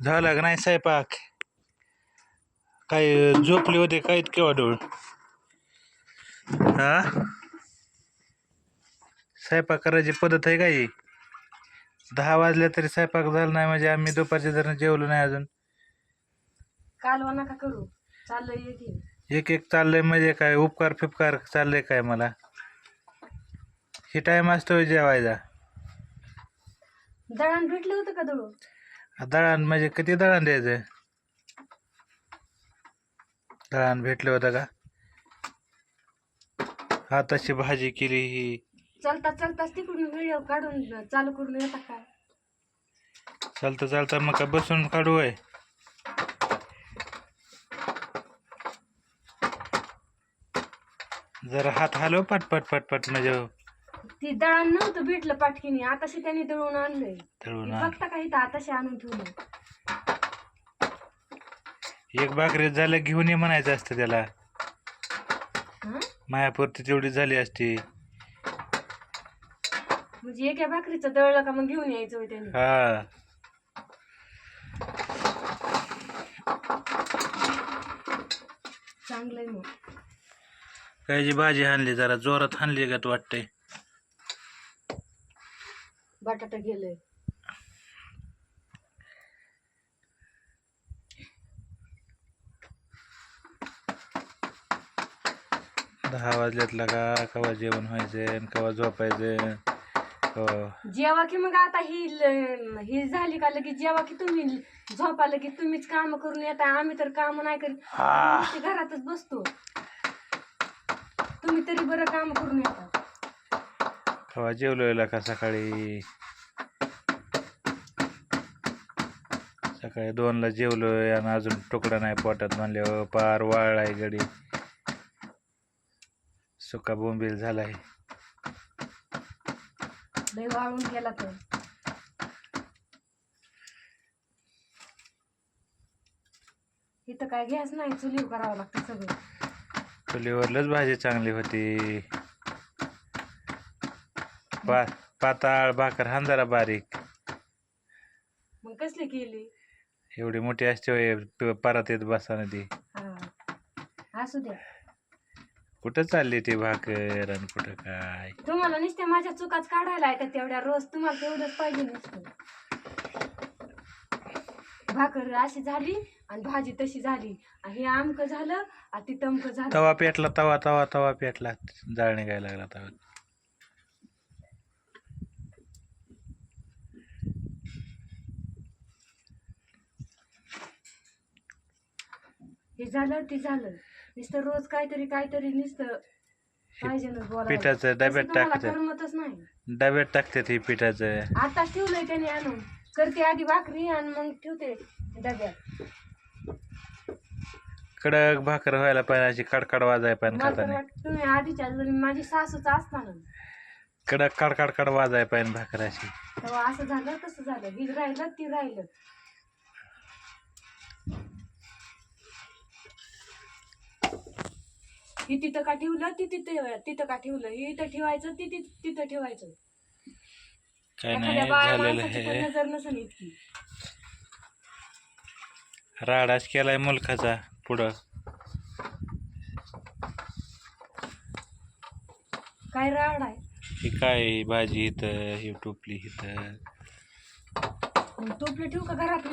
झाला का नाही स्वयंपाक? काय झोपले होते काय केव्हा डोळ हा? स्वयंपाक करायची पद्धत आहे काय दहा वाजल्या तरी स्वयंपाक झाला नाही म्हणजे आम्ही दुपारच्या दरम्यान जेवलो नाही अजून. कालवा नका करू. चाललंय ये की एक एक चाललंय म्हणजे काय उपकार फिपकार चाललंय काय मला? हे टाइम असतो जेवायचा दळण भेटलं होतं का दळू दळण म्हणजे किती दळण द्यायचं? दळण भेटलं होतं का? हा तशी भाजी केली ही. चलता चलताच तिकडून व्हिडिओ काढून चालू करून येता काय चालतं चालतं मग का बसून काढू आहे जरा हात हलव पट पट पट पट म्हणजे ती दळण नव्हतं भेटलं पाटकीने आताशी त्यांनी दळून आणलंय. दळून हे आण. बघता का इथं आताशी आणून ठेवलं एक भाकरी झालं घेऊन ये म्हणायचं असतं त्याला. हं? मायापुरती तेवढी झाली असती. म्हणजे एका भाकरीचं दळलं का मग घेऊन यायचं होय त्यांनी? हा. चांगलंय मग. काय जी भाजी हाणली जरा जोरात हाणली का वाटतंय. बटाटा गेलंय दहा वाजल्यातला का कवा जेवण व्हायचं कवा झोपायचं कवा जेव्हा की मग आता ही ल- ही झाली का लगेच जेव्हा की तुम्ही झोपा लगेच तुम्हीच काम करून येता आम्ही तर काम नाही करीत. हा. आम्ही नुसते घरातच बसतो. तुम्ही तरी बरं काम करून येता. कवा जेवलोय का सकाळी? सकाळी दोनला जेवलोय आणि अजून तुकडा नाही पोटात म्हणल्यावर पार वाळलाय गडी. सुका बोंबील झालाय. लय वाळून गेला तर इथं काय गॅस नाही चुलीव करावं लागतं सगळं. चुलीवरलंच भाजी चांगली होती. पा पाताळ भाकर हां जरा बारीक. मग कसली केली? एवढी मोठी असते होय, प- परात येत बसाने ती हा. असू द्या. कुठं चालली ती भाकर आणि कुठं काय? तुम्हाला नुसत्या माझ्या चुकाच काढायला येतात तेवढ्या रोज तुम्हाला तेवढंच पाहिजे नसतं. भाकर अशी झाली आणि भाजी तशी झाली. आणि हे आमकं झालं आणि ती तमकं झालं. तवा पेटला तवा तवा तवा पेटला. जाळ निघायला लागला तवा. हे झालं ते झालं. नुसतं रोज काहीतरी काहीतरी नुसतं पाहिजे ना बोलायला. पिठाचं डब्यात तसं करमतच नाही. डब्यात टाकते ती पिठाचं. आता ठेवलंय त्याने आणून. करते आधी भाकरी आणि मग ठेवते डब्यात. कडक भाकर व्हायला पाहिजे अशी कडकड वाजाय पाहिजे मला तर खाताना. वाटतं तुम्ही आधीच्या जरी माझी सासूच असताना. कडक कडकड कड वाजाय पाहिजे भाकर अशी. तेव्हा असं झालं तसं झालं. ही राहिलं ती राहिलं. ही तिथं का ठेवलं? ती तिथं तिथं का ठेवलं? ही इथं ठेवायचं ती तिथं ठेवायचं. काय एखाद्या नाही झालेलं माणसाची पण आहे नजर नसेल इतकी. राडाच केलाय मुलखाचा पुढं. काय राड आहे? ही काय भाजी इथं ही टोपली इथं. मग टोपलं ठेवू का घरात